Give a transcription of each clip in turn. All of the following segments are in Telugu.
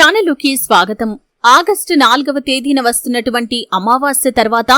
ఛానలుకి స్వాగతం. ఆగస్టు నాలుగవ తేదీన వస్తున్నటువంటి అమావాస్య తర్వాత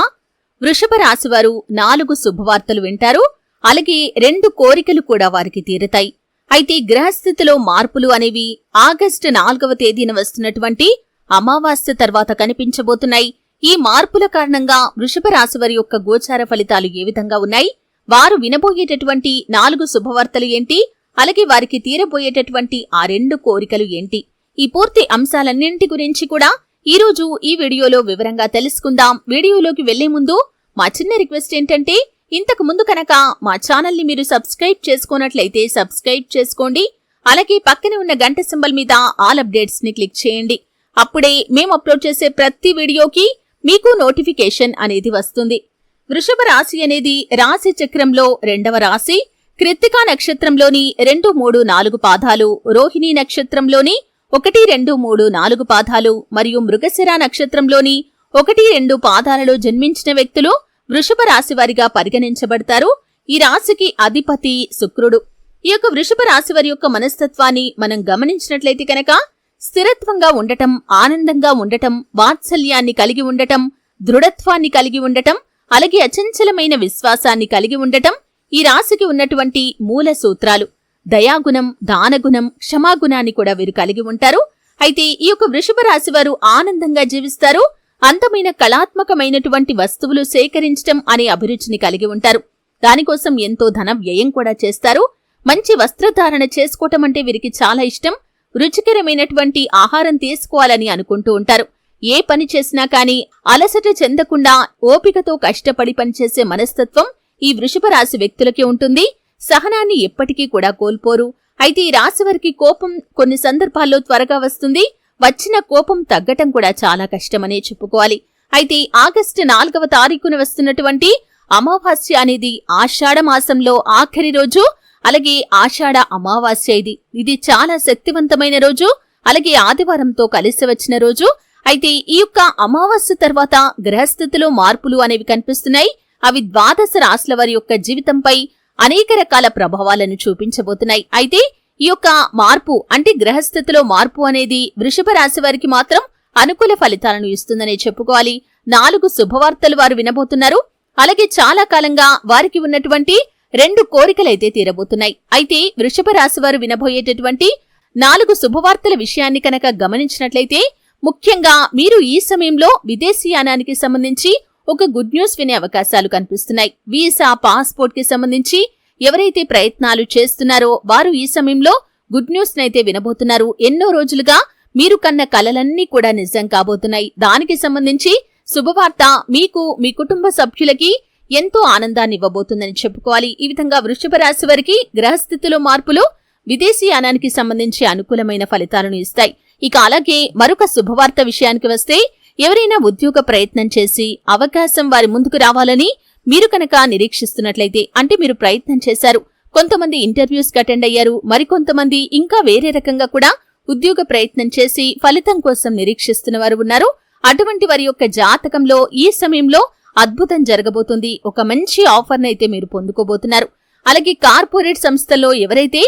వృషభ రాశివారు నాలుగు శుభవార్తలు వింటారు. అలాగే రెండు కోరికలు కూడా వారికి తీరుతాయి. అయితే గ్రహస్థితిలో మార్పులు అనేవి ఆగస్టు నాలుగవ తేదీన వస్తున్నటువంటి అమావాస్య తర్వాత కనిపించబోతున్నాయి. ఈ మార్పుల కారణంగా వృషభ రాశివారి యొక్క గోచార ఫలితాలు ఏ విధంగా ఉన్నాయి? వారు వినబోయేటటువంటి నాలుగు శుభవార్తలు ఏంటి? అలాగే వారికి తీరబోయేటటువంటి ఆ రెండు కోరికలు ఏంటి? ఈ పూర్తి అంశాలన్నింటి గురించి కూడా ఈ రోజు ఈ వీడియోలో వివరంగా తెలుసుకుందాం. వీడియోలోకి వెళ్ళే ముందు మా చిన్న రిక్వెస్ట్ ఏంటంటే ఇంతకు ముందు కనుక మా ఛానల్ని మీరు సబ్స్క్రైబ్ చేసుకున్నట్లయితే సబ్స్క్రైబ్ చేసుకోండి. అలాగే పక్కనే ఉన్న గంట సింబల్ మీద ఆల్ అప్డేట్స్ని క్లిక్ చేయండి. అప్పుడే మేము అప్లోడ్ చేసే ప్రతి వీడియోకి మీకు నోటిఫికేషన్ అనేది వస్తుంది. వృషభ రాశి అనేది రాశి చక్రంలో రెండవ రాశి. కృత్తికా నక్షత్రంలోని రెండు మూడు నాలుగు పాదాలు. రోహిణీ నక్షత్రంలోని ఒకటి రెండు మూడు నాలుగు పాదాలు మరియు మృగశిర నక్షత్రంలోని ఒకటి రెండు పాదాలలో జన్మించిన వ్యక్తులు వృషభ రాశివారిగా పరిగణించబడతారు. ఈ రాశికి అధిపతి శుక్రుడు. ఈ యొక్క వృషభ రాశివారి యొక్క మనస్తత్వాన్ని మనం గమనించినట్లయితే కనుక స్థిరత్వంగా ఉండటం ఆనందంగా ఉండటం వాత్సల్యాన్ని కలిగి ఉండటం దృఢత్వాన్ని కలిగి ఉండటం అలాగే అచంచలమైన విశ్వాసాన్ని కలిగి ఉండటం ఈ రాశికి ఉన్నటువంటి మూల సూత్రాలు. దయాగుణం దానగుణం క్షమాగుణాన్ని కూడా వీరు కలిగి ఉంటారు. అయితే ఈ యొక్క వృషభ రాశి వారు ఆనందంగా జీవిస్తారు. అందమైన కళాత్మకమైనటువంటి వస్తువులు సేకరించటం అనే అభిరుచిని కలిగి ఉంటారు. దానికోసం ఎంతో ధన వ్యయం కూడా చేస్తారు. మంచి వస్త్రధారణ చేసుకోవటం అంటే వీరికి చాలా ఇష్టం. రుచికరమైనటువంటి ఆహారం తీసుకోవాలని అనుకుంటూ ఉంటారు. ఏ పని చేసినా కానీ అలసట చెందకుండా ఓపికతో కష్టపడి పనిచేసే మనస్తత్వం ఈ వృషభ రాశి వ్యక్తులకి ఉంటుంది. సహనాన్ని ఎప్పటికీ కూడా కోల్పోరు. అయితే ఈ రాశి వారికి కోపం కొన్ని సందర్భాల్లో త్వరగా వస్తుంది. వచ్చిన కోపం తగ్గటం కూడా చాలా కష్టమనే చెప్పుకోవాలి. అయితే ఆగస్టు నాలుగవ తారీఖున వస్తున్నటువంటి అమావాస్య అనేది ఆషాఢ మాసంలో ఆఖరి రోజు అలాగే ఆషాఢ అమావాస్య ఇది. ఇది చాలా శక్తివంతమైన రోజు అలాగే ఆదివారంతో కలిసి వచ్చిన రోజు. అయితే ఈ యొక్క అమావాస్య తర్వాత గ్రహస్థితిలో మార్పులు అనేవి కనిపిస్తున్నాయి. అవి ద్వాదశ రాశుల వారి యొక్క జీవితంపై అనేక రకాల ప్రభావాలను చూపించబోతున్నాయి. అయితే ఈ యొక్క మార్పు అంటే గ్రహస్థితిలో మార్పు అనేది వృషభ రాశి వారికి మాత్రం అనుకూల ఫలితాలను ఇస్తుందనే చెప్పుకోవాలి. నాలుగు శుభవార్తలు వారు వినబోతున్నారు. అలాగే చాలా కాలంగా వారికి ఉన్నటువంటి రెండు కోరికలైతే తీరబోతున్నాయి. అయితే వృషభ రాశి వారు వినబోయేటటువంటి నాలుగు శుభవార్తల విషయాన్ని కనుక గమనించినట్లయితే ముఖ్యంగా మీరు ఈ సమయంలో విదేశీయానానికి సంబంధించి ఒక గుడ్ న్యూస్ వినే అవకాశాలు కనిపిస్తున్నాయి. వీసా పాస్పోర్ట్కి సంబంధించి ఎవరైతే ప్రయత్నాలు చేస్తున్నారో వారు ఈ సమయంలో గుడ్ న్యూస్ నైతే వినబోతున్నారు. ఎన్నో రోజులుగా మీరు కన్న కలలన్నీ కూడా నిజం కాబోతున్నాయి. దానికి సంబంధించి శుభవార్త మీకు మీ కుటుంబ సభ్యులకి ఎంతో ఆనందాన్ని ఇవ్వబోతుందని చెప్పుకోవాలి. ఈ విధంగా వృషభ రాశి వారికి గ్రహస్థితిలో మార్పులు విదేశీయానానికి సంబంధించి అనుకూలమైన ఫలితాలను ఇస్తాయి. ఇక అలాగే మరొక శుభవార్త విషయానికి వస్తే ఎవరైనా ఉద్యోగ ప్రయత్నం చేసి అవకాశం వారి ముందుకు రావాలని మీరు కనుక నిరీక్షిస్తున్నట్లయితే అంటే మీరు ప్రయత్నం చేశారు కొంతమంది ఇంటర్వ్యూస్ అటెండ్ అయ్యారు మరికొంతమంది ఇంకా వేరే రకంగా కూడా ఉద్యోగ ప్రయత్నం చేసి ఫలితం కోసం నిరీక్షిస్తున్న వారు ఉన్నారు. అటువంటి వారి యొక్క జాతకంలో ఈ సమయంలో అద్భుతం జరగబోతుంది. ఒక మంచి ఆఫర్నైతే అయితే మీరు పొందుకోబోతున్నారు. అలాగే కార్పొరేట్ సంస్థల్లో ఎవరైతే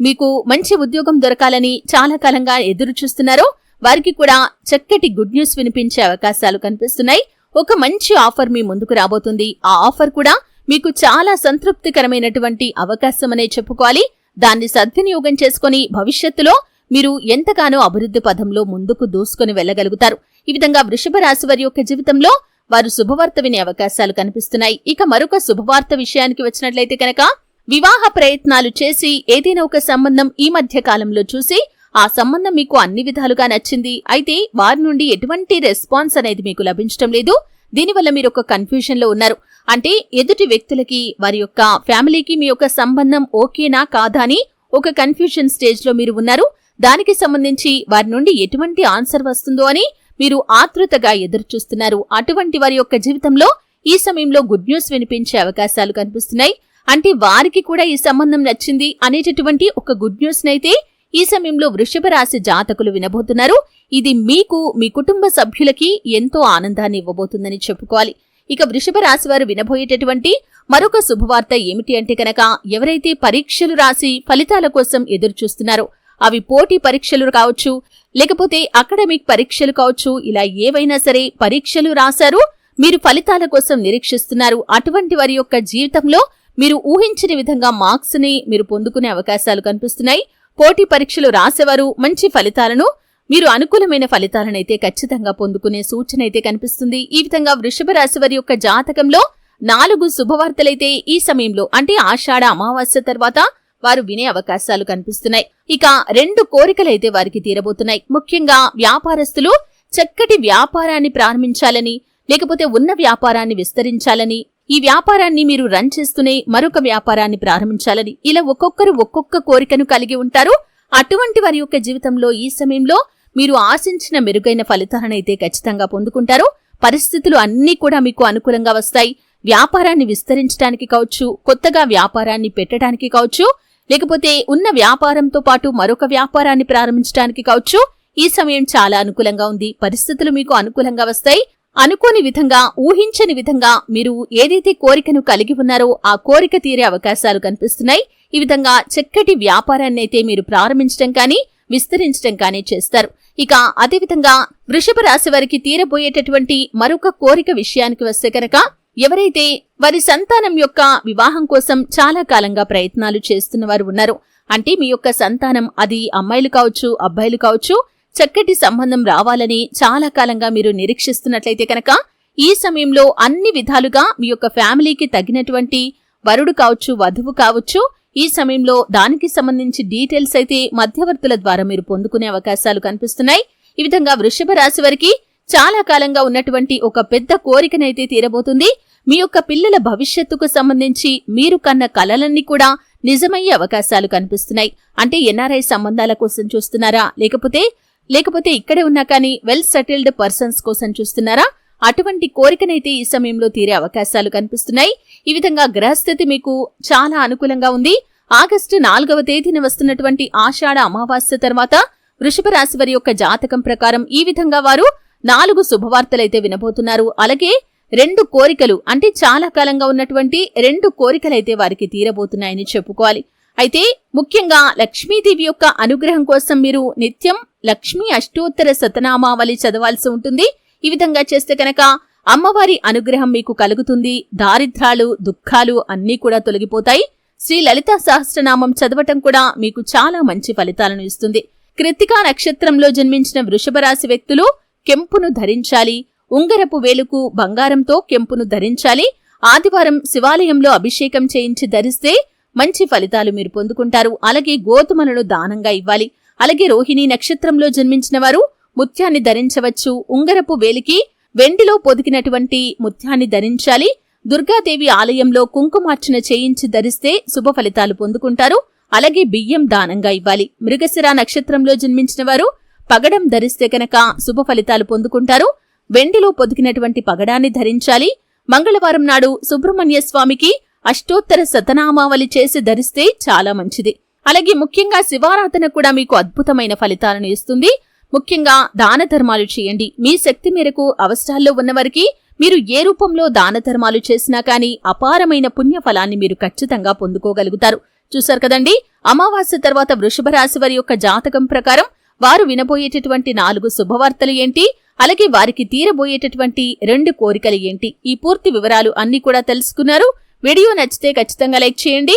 మీకు మంచి ఉద్యోగం దొరకాలని చాలా కాలంగా ఎదురు చూస్తున్నారో వారికి కూడా చక్కటి గుడ్ న్యూస్ వినిపించే అవకాశాలు కనిపిస్తున్నాయి. ఒక మంచి ఆఫర్ మీ ముందుకు రాబోతుంది. ఆ ఆఫర్ కూడా మీకు చాలా సంతృప్తికరమైనటువంటి అవకాశం అనే చెప్పుకోవాలి. దాన్ని సద్వినియోగం చేసుకుని భవిష్యత్తులో మీరు ఎంతగానో అభివృద్ధి పదంలో ముందుకు దూసుకుని వెళ్ళగలుగుతారు ఈ విధంగా వృషభ రాశి వారి యొక్క జీవితంలో వారు శుభవార్త వినే అవకాశాలు కనిపిస్తున్నాయి. ఇక మరొక శుభవార్త విషయానికి వచ్చినట్లయితే కనుక వివాహ ప్రయత్నాలు చేసి ఏదైనా ఒక సంబంధం ఈ మధ్య కాలంలో చూసి ఆ సంబంధం మీకు అన్ని విధాలుగా నచ్చింది. అయితే వారి నుండి ఎటువంటి రెస్పాన్స్ అనేది మీకు లభించడం లేదు. దీనివల్ల మీరు ఒక కన్ఫ్యూషన్లో ఉన్నారు. అంటే ఎదుటి వ్యక్తులకి వారి యొక్క ఫ్యామిలీకి మీ యొక్క సంబంధం ఓకేనా కాదా అని ఒక కన్ఫ్యూజన్ స్టేజ్లో మీరు ఉన్నారు. దానికి సంబంధించి వారి నుండి ఎటువంటి ఆన్సర్ వస్తుందో అని మీరు ఆతృతగా ఎదురుచూస్తున్నారు. అటువంటి వారి యొక్క జీవితంలో ఈ సమయంలో గుడ్ న్యూస్ వినిపించే అవకాశాలు కనిపిస్తున్నాయి. అంటే వారికి కూడా ఈ సంబంధం నచ్చింది అనేటటువంటి ఒక గుడ్ న్యూస్ నైతే ఈ సమయంలో వృషభ రాశి జాతకులు వినబోతున్నారు. ఇది మీకు మీ కుటుంబ సభ్యులకి ఎంతో ఆనందాన్ని ఇవ్వబోతుందని చెప్పుకోవాలి. ఇక వృషభ రాశి వారు వినబోయేటటువంటి మరొక శుభవార్త ఏమిటి అంటే కనుక ఎవరైతే పరీక్షలు రాసి ఫలితాల కోసం ఎదురు చూస్తున్నారో అవి పోటీ పరీక్షలు కావచ్చు లేకపోతే అకాడమిక్ పరీక్షలు కావచ్చు ఇలా ఏవైనా సరే పరీక్షలు రాశారు మీరు ఫలితాల కోసం నిరీక్షిస్తున్నారు అటువంటి వారి యొక్క జీవితంలో మీరు ఊహించిన విధంగా మార్క్స్ని మీరు పొందుకునే అవకాశాలు కనిపిస్తున్నాయి. పోటీ పరీక్షలు రాసేవారు మంచి ఫలితాలను మీరు అనుకూలమైన ఫలితాలనైతే ఖచ్చితంగా పొందుకునే సూచన అయితే కనిపిస్తుంది. ఈ విధంగా వృషభ రాశి వారి యొక్క జాతకంలో నాలుగు శుభవార్తలైతే ఈ సమయంలో అంటే ఆషాఢ అమావాస్య తర్వాత వారు వినే అవకాశాలు కనిపిస్తున్నాయి. ఇక రెండు కోరికలైతే వారికి తీరబోతున్నాయి. ముఖ్యంగా వ్యాపారస్తులు చక్కటి వ్యాపారాన్ని ప్రారంభించాలని లేకపోతే ఉన్న వ్యాపారాన్ని విస్తరించాలని ఈ వ్యాపారాన్ని మీరు రన్ చేస్తూనే మరొక వ్యాపారాన్ని ప్రారంభించాలని ఇలా ఒక్కొక్కరు ఒక్కొక్క కోరికను కలిగి ఉంటారు. అటువంటి వారి యొక్క జీవితంలో ఈ సమయంలో మీరు ఆశించిన మెరుగైన ఫలితాలనైతే ఖచ్చితంగా పొందుకుంటారు. పరిస్థితులు అన్నీ కూడా మీకు అనుకూలంగా వస్తాయి. వ్యాపారాన్ని విస్తరించడానికి కావచ్చు కొత్తగా వ్యాపారాన్ని పెట్టడానికి కావచ్చు లేకపోతే ఉన్న వ్యాపారంతో పాటు మరొక వ్యాపారాన్ని ప్రారంభించడానికి కావచ్చు ఈ సమయం చాలా అనుకూలంగా ఉంది. పరిస్థితులు మీకు అనుకూలంగా వస్తాయి. అనుకోని విధంగా ఊహించని విధంగా మీరు ఏదైతే కోరికను కలిగి ఉన్నారో ఆ కోరిక తీరే అవకాశాలు కనిపిస్తున్నాయి. ఈ విధంగా చక్కటి వ్యాపారాన్ని అయితే మీరు ప్రారంభించడం కానీ విస్తరించడం కానీ చేస్తారు. ఇక అదేవిధంగా వృషభ రాశి వారికి తీరబోయేటటువంటి మరొక కోరిక విషయానికి వస్తే కనుక ఎవరైతే వారి సంతానం యొక్క వివాహం కోసం చాలా కాలంగా ప్రయత్నాలు చేస్తున్న వారు ఉన్నారు. అంటే మీ యొక్క సంతానం అది అమ్మాయిలు కావచ్చు అబ్బాయిలు కావచ్చు చక్కటి సంబంధం రావాలని చాలా కాలంగా మీరు నిరీక్షిస్తున్నట్లయితే కనుక ఈ సమయంలో అన్ని విధాలుగా మీ యొక్క ఫ్యామిలీకి తగినటువంటి వరుడు కావచ్చు వధువు కావచ్చు ఈ సమయంలో దానికి సంబంధించి డీటెయిల్స్ అయితే మధ్యవర్తుల ద్వారా మీరు పొందుకునే అవకాశాలు కనిపిస్తున్నాయి. ఈ విధంగా వృషభ రాశి వారికి చాలా కాలంగా ఉన్నటువంటి ఒక పెద్ద కోరికనైతే తీరబోతుంది. మీ యొక్క పిల్లల భవిష్యత్తుకు సంబంధించి మీరు కన్న కలలన్నీ కూడా నిజమయ్యే అవకాశాలు కనిపిస్తున్నాయి. అంటే ఎన్ఆర్ఐ సంబంధాల కోసం చూస్తున్నారా? లేకపోతే లేకపోతే ఇక్కడే ఉన్నా కానీ వెల్ సెటిల్డ్ పర్సన్స్ కోసం చూస్తున్నారా? అటువంటి కోరికనైతే ఈ సమయంలో తీరే అవకాశాలు కనిపిస్తున్నాయి. ఈ విధంగా గ్రహస్థితి మీకు చాలా అనుకూలంగా ఉంది. ఆగస్టు నాలుగవ తేదీన వస్తున్నటువంటి ఆషాఢ అమావాస్య తర్వాత వృషభ రాశి వారి యొక్క జాతకం ప్రకారం ఈ విధంగా వారు నాలుగు శుభవార్తలైతే వినబోతున్నారు. అలాగే రెండు కోరికలు అంటే చాలా కాలంగా ఉన్నటువంటి రెండు కోరికలైతే వారికి తీరబోతున్నాయని చెప్పుకోవాలి. అయితే ముఖ్యంగా లక్ష్మీదేవి యొక్క అనుగ్రహం కోసం మీరు నిత్యం లక్ష్మి అష్టోత్తర శతనామావళి చదవాల్సి ఉంటుంది. ఈ విధంగా చేస్తే కనుక అమ్మవారి అనుగ్రహం మీకు కలుగుతుంది. దారిద్రాలు దుఃఖాలు అన్నీ కూడా తొలగిపోతాయి. శ్రీ లలిత సహస్రనామం చదవటం కూడా మీకు చాలా మంచి ఫలితాలను ఇస్తుంది. కృత్తికా నక్షత్రంలో జన్మించిన వృషభ రాశి వ్యక్తులు కెంపును ధరించాలి. ఉంగరపు వేలుకు బంగారంతో కెంపును ధరించాలి. ఆదివారం శివాలయంలో అభిషేకం చేయించి ధరిస్తే మంచి ఫలితాలు మీరు పొందుకుంటారు. అలాగే గోధుమలను దానంగా ఇవ్వాలి. అలాగే రోహిణి నక్షత్రంలో జన్మించిన వారు ముత్యాన్ని ధరించవచ్చు. ఉంగరపు వేలికి వెండిలో పొదికినటువంటి ముత్యాన్ని ధరించాలి. దుర్గాదేవి ఆలయంలో కుంకుమార్చన చేయించి ధరిస్తే శుభ ఫలితాలు పొందుకుంటారు. అలాగే బియ్యం దానంగా ఇవ్వాలి. మృగశిర నక్షత్రంలో జన్మించిన వారు పగడం ధరిస్తే కనుక శుభ ఫలితాలు పొందుకుంటారు. వెండిలో పొదికినటువంటి పగడాన్ని ధరించాలి. మంగళవారం నాడు సుబ్రహ్మణ్య స్వామికి అష్టోత్తర శతనామావళి చేసి ధరిస్తే చాలా మంచిది. అలాగే ముఖ్యంగా శివారాధన కూడా మీకు అద్భుతమైన ఫలితాలను ఇస్తుంది. ముఖ్యంగా దాన ధర్మాలు చేయండి. మీ శక్తి మేరకు అవసరాల్లో ఉన్నవారికి మీరు ఏ రూపంలో దాన ధర్మాలు చేసినా కానీ అపారమైన పుణ్య ఫలాన్ని మీరు ఖచ్చితంగా పొందుకోగలుగుతారు. చూశారు కదండి? అమావాస్య తర్వాత వృషభ రాశి వారి యొక్క జాతకం ప్రకారం వారు వినబోయేటటువంటి నాలుగు శుభవార్తలు ఏంటి? అలాగే వారికి తీరబోయేటటువంటి రెండు కోరికలు ఏంటి? ఈ పూర్తి వివరాలు అన్ని కూడా తెలుసుకున్నారు. వీడియో నచ్చితే ఖచ్చితంగా లైక్ చేయండి.